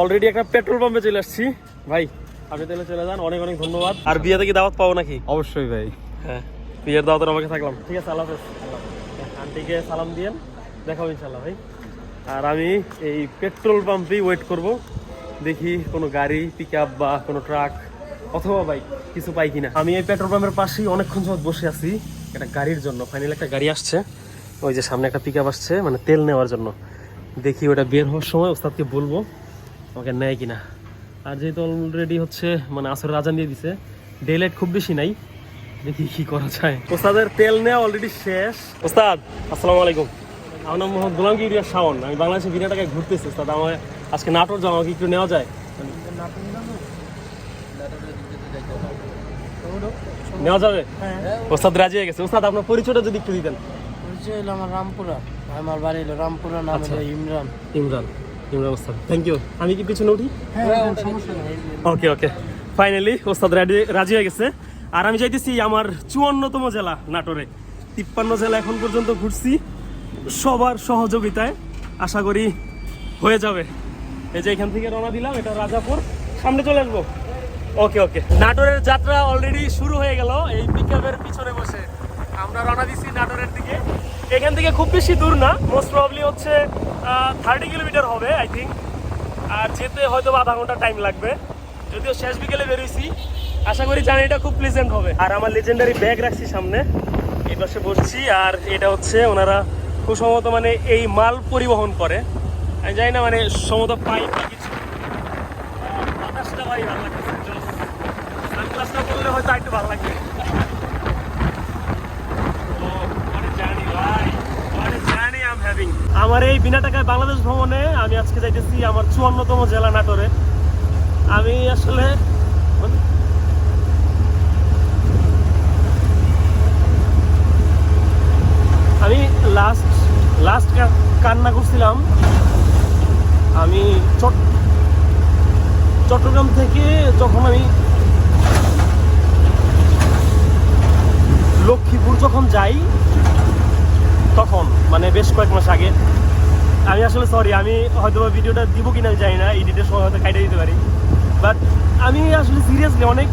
Already একটা petrol পাম্পে চলে আসছি। ভাই আপনি তাহলে চলে যান। অনেক অনেক ধন্যবাদ। আর বিয়েতে কি দাওয়াত পাবো নাকি? অবশ্যই ভাই। হ্যাঁ বিয়ের দাওয়াতের আমাকে থাকলাম। ঠিক আছে আল্লাহ হাফেজ। আন্টিকে সালাম দিয়েন। দেখাবো ইনশাল্লাহ ভাই। আর আমি এই পেট্রোল পাম্পেই ওয়েট করব। দেখি কোনো গাড়ি পিক আপ বা কোনো ট্রাক অথবা বাইক কিছু পাই কিনা। আমি এই পেট্রোল পাম্পের পাশেই অনেকক্ষণ সময় বসে আছি। একটা গাড়ির জন্য। ফাইনালি একটা গাড়ি আসছে। ওই যে সামনে একটা পিক আসছে মানে তেল নেওয়ার জন্য। দেখি ওটা বের হওয়ার সময় ওস্তাদকে বলব। আমাকে নেয় কিনা? আর যেহেতু অলরেডি হচ্ছে মানে আসর রাজান দিয়ে দিছে ডে লাইট খুব বেশি নাই। দেখি কি করা যায়। ওস্তাদের তেল নেওয়া অলরেডি শেষ। ওস্তাদ আসসালামু আলাইকুম। আমার নাম মোহাম্মদ গোলাম গিরিয়া শাওন। আমি বাংলাদেশে বিনা টাকায় ঘুরতেছি। ওস্তাদ আমার আজকে নাটোর যাওয়া আমাকে একটু নেওয়া যায়। নেওয়া যাবে? ওস্তাদ রাজি হয়ে গেছে। ওস্তাদ আপনার পরিচয়টা যদি একটু দিতেন। পরিচয় হলো আমার রামপুরা। আমার বাড়ি হলো রামপুরা নাম হলো ইমরান। ইমরান। ইমরান ওস্তাদ থ্যাংক ইউ আমি কি পিছনে উঠি? হ্যাঁ ওকে ওকে ফাইনালি ওস্তাদ রাজি রাজি হয়ে গেছে। আর আমি যাইতেছি আমার চুয়ান্নতম জেলা নাটোরে। তিপ্পান্ন জেলা এখন পর্যন্ত ঘুরছি। সবার সহযোগিতায় আশা করি হয়ে যাবে। এই যে এখান থেকে রওনা দিলাম এটা রাজাপুর। সামনে চলে আসব। ওকে ওকে নাটোরের যাত্রা অলরেডি শুরু হয়ে গেল। এই পিকআপের পিছনে বসে আমরা রওনা দিচ্ছি নাটোরের দিকে। এখান থেকে খুব বেশি দূর না। মোস্ট প্রবলি হচ্ছে থার্টি কিলোমিটার হবে আই থিঙ্ক আর যেতে হয়তো আধা ঘণ্টা টাইম লাগবে। যদিও শেষ বিকেলে বেরোইছি। আশা করি জার্নিটা খুব প্লেজেন্ট হবে। আর আমার লেজেন্ডারি ব্যাগ রাখছি সামনে। এই পাশে বসছি। আর এটা হচ্ছে ওনারা খুব সম্ভবত মানে এই মাল পরিবহন করে। আমি জানি না মানে সম্ভবত পাইপ বা কিছু। বাতাসটা ভাই ভালো পরলে হয়তো একটু ভালো লাগবে। আমার এই বিনা টাকায় বাংলাদেশ ভ্রমণে আমি আজকে যাইতেছি আমার চুয়ান্নতম জেলা নাটোরে। আমি আসলে আমি লাস্ট লাস্ট কান্না করছিলাম। আমি চট- চট্টগ্রাম থেকে যখন আমি লক্ষ্মীপুর যখন যাই তখন মানে বেশ কয়েক মাস আগে। আমি আসলে সরি আমি হয়তো ভিডিওটা দিব কিনা জানি না এডিটের সময় হয়তো কাইটে দিতে পারি। বাট আমি আসলে সিরিয়াসলি অনেক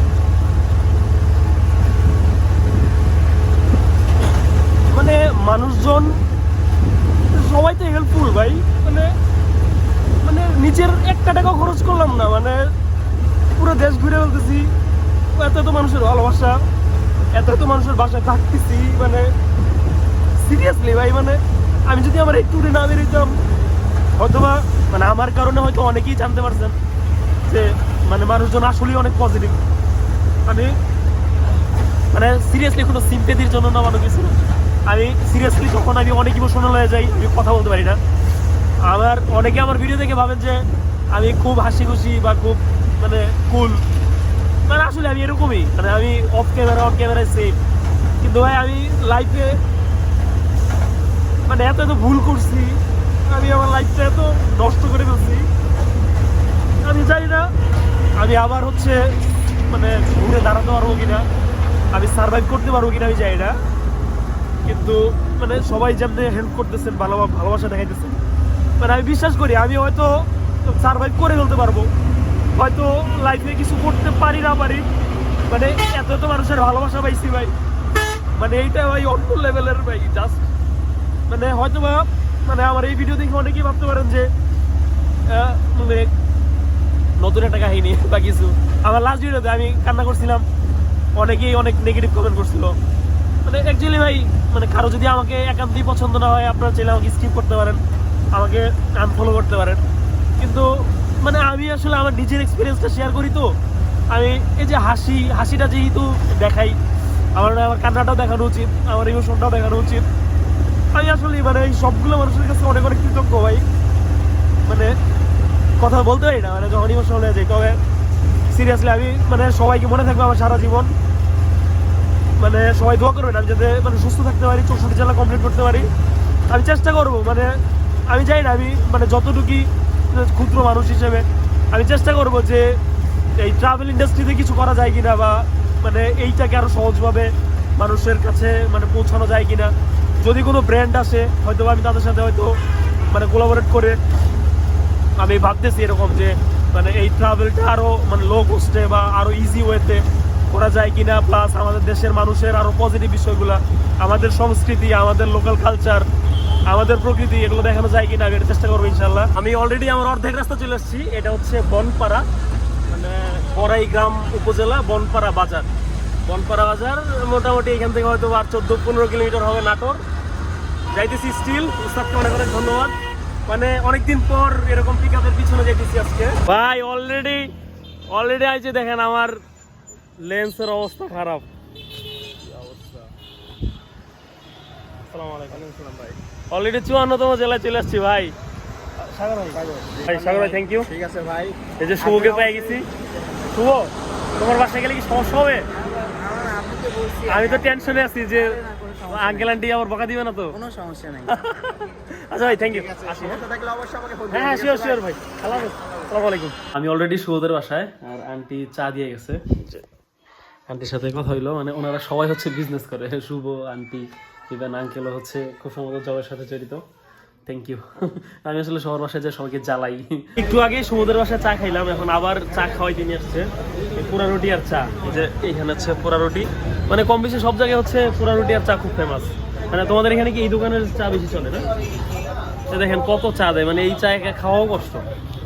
মানে মানুষজন সবাই তো হেল্পফুল ভাই। মানে মানে নিজের একটা টাকাও খরচ করলাম না মানে পুরো দেশ ঘুরে বলতেছি, এত এত মানুষের ভালোবাসা, এত এত মানুষের বাসায় থাকতেছি মানে সিরিয়াসলি ভাই মানে আমি যদি আমার এই ট্যুরে না বেরোতাম হয়তোবা মানে আমার কারণে হয়তো অনেকেই জানতে পারছেন যে মানে মানুষজন আসলেই অনেক পজিটিভ আমি মানে সিরিয়াসলি কোনো সিম্পেথির জন্য না মানে কিছু। আমি সিরিয়াসলি যখন আমি অনেক ইমোশনাল হয়ে যাই, আমি কথা বলতে পারি না। আমার অনেকে আমার ভিডিও দেখে ভাবেন যে, আমি খুব হাসি খুশি বা খুব মানে কুল মানে আসলে আমি এরকমই মানে আমি অফ ক্যামেরা অন ক্যামেরায় সেম কিন্তু ভাই, আমি লাইফে মানে এত এত ভুল করছি। আমি আমার লাইফটা এত নষ্ট করে ফেলছি। আমি জানি না, আমি আবার হচ্ছে মানে ঘুরে দাঁড়াতে পারব কিনা, আমি সার্ভাইভ করতে পারব কিনা আমি জানি না। কিন্তু মানে সবাই যেমনি হেল্প করতেছেন, ভালো ভালোবাসা দেখাইতেছেন। মানে আমি বিশ্বাস করি, আমি হয়তো সার্ভাইভ করে ফেলতে পারব। হয়তো লাইফে কিছু করতে পারি না পারি। মানে এত এত মানুষের ভালোবাসা পাইছি ভাই। মানে এইটা ভাই অন্য লেভেলের ভাই জাস্ট মানে হয়তো বা মানে আমার এই ভিডিও দেখে অনেকেই ভাবতে পারেন যে মানে নতুন একটা কাহিনী বা কিছু। আমার লাস্ট ভিডিওতে আমি কান্না করছিলাম। অনেকেই অনেক নেগেটিভ কমেন্ট করছিল। মানে অ্যাকচুয়ালি ভাই মানে কারও যদি আমাকে একান্তই পছন্দ না হয়, আপনারা চাইলে আমাকে স্কিপ করতে পারেন, আমাকে আনফলো করতে পারেন। কিন্তু মানে আমি আসলে আমার নিজের এক্সপিরিয়েন্সটা শেয়ার করি তো। আমি এই যে হাসি, হাসিটা যেহেতু দেখাই, আমার আমার কান্নাটাও দেখানো উচিত, আমার ইমোশনটাও দেখানো উচিত। আমি আসলে মানে এই সবগুলো মানুষের কাছে অনেক অনেক কৃতজ্ঞ ভাই। মানে কথা বলতে পারি না মানে যখন ইমোশনাল হয়ে যাই। তবে সিরিয়াসলি আমি মানে সবাইকে মনে থাকবে আমার সারা জীবন। মানে সবাই দোয়া করবেন আমি যাতে মানে সুস্থ থাকতে পারি, চৌষট্টি জেলা কমপ্লিট করতে পারি। আমি চেষ্টা করব মানে আমি জানি না, আমি মানে যতটুকুই ক্ষুদ্র মানুষ হিসেবে, আমি চেষ্টা করব যে এই ট্রাভেল ইন্ডাস্ট্রিতে কিছু করা যায় কিনা বা মানে এইটাকে আরও সহজভাবে মানুষের কাছে মানে পৌঁছানো যায় কিনা। যদি কোনো ব্র্যান্ড আসে হয়তো আমি তাদের সাথে হয়তো মানে কোলাবোরেট করে আমি ভাবতেছি এরকম যে মানে এই ট্রাভেলটা আরও মানে লো কস্টে বা আরও ইজি ওয়েতে করা যায় কিনা প্লাস আমাদের দেশের মানুষের আরও পজিটিভ বিষয়গুলা, আমাদের সংস্কৃতি, আমাদের লোকাল কালচার আমাদের প্রকৃতি, এগুলো দেখানো যায় কিনা, আমি চেষ্টা করব ইনশাল্লাহ আমি অলরেডি আমার অর্ধেক রাস্তা চলে এসেছি এটা হচ্ছে বনপাড়া মানে বড়াই গ্রাম উপজেলা বনপাড়া বাজার। বনপাড়া বাজার মোটামুটি এখান থেকে হয়তো আর চোদ্দ পনেরো কিলোমিটার হবে নাটোর। যাইতেছি স্টিল উস্তাদকে অনেক অনেক ধন্যবাদ। মানে অনেকদিন পর এরকম পিক আপের পিছনে যাইতেছি আজকে। ভাই অলরেডি অলরেডি আইছে দেখেন আমার লেন্সের অবস্থা খারাপ। অলরেডি চুয়ান্নতম জেলায় চলে আসছি ভাই। সাগর ভাই ভাই। সাগর ভাই থ্যাংক ইউ ঠিক আছে ভাই। এই যে শুভকে পেয়ে গেছি। শুভ তোমার বাসায় গেলে কি সমস্যা হবে? আমি তো টেনশনে আছি যে আঙ্কেল আন্টি আবার বকা দিবে না তো? কোনো সমস্যা নাই। আচ্ছা ভাই থ্যাংক ইউ হ্যাঁ? থাকলে অবশ্যই আমাকে ফোন হ্যাঁ হ্যাঁ শিওর শিওর ভাই। আসসালামু আলাইকুম। আমি অলরেডি শুভদের বাসায় আর আন্টি চা দিয়ে গেছে। আন্টির সাথে কথা হইল মানে ওনারা সবাই হচ্ছে বিজনেস করে। শুভ আন্টি ইভেন আঙ্কেলও হচ্ছে খুব সম্ভবত জবের সাথে জড়িত। থ্যাংক ইউ আমি আসলে শহর বাসায় যে সবাইকে জ্বালাই। একটু আগে সমুদ্রের বাসায় চা খাইলাম, এখন আবার চা খাওয়াই তিনি আসছে। পোড়া রুটি আর চা। এই যে এখানে হচ্ছে পোড়া রুটি। মানে কম বেশি সব জায়গায় হচ্ছে পোড়া রুটি আর চা খুব ফেমাস মানে তোমাদের এখানে কি এই দোকানের চা বেশি চলে না? দেখেন কত চা দেয় মানে এই চা খাওয়াও কষ্ট।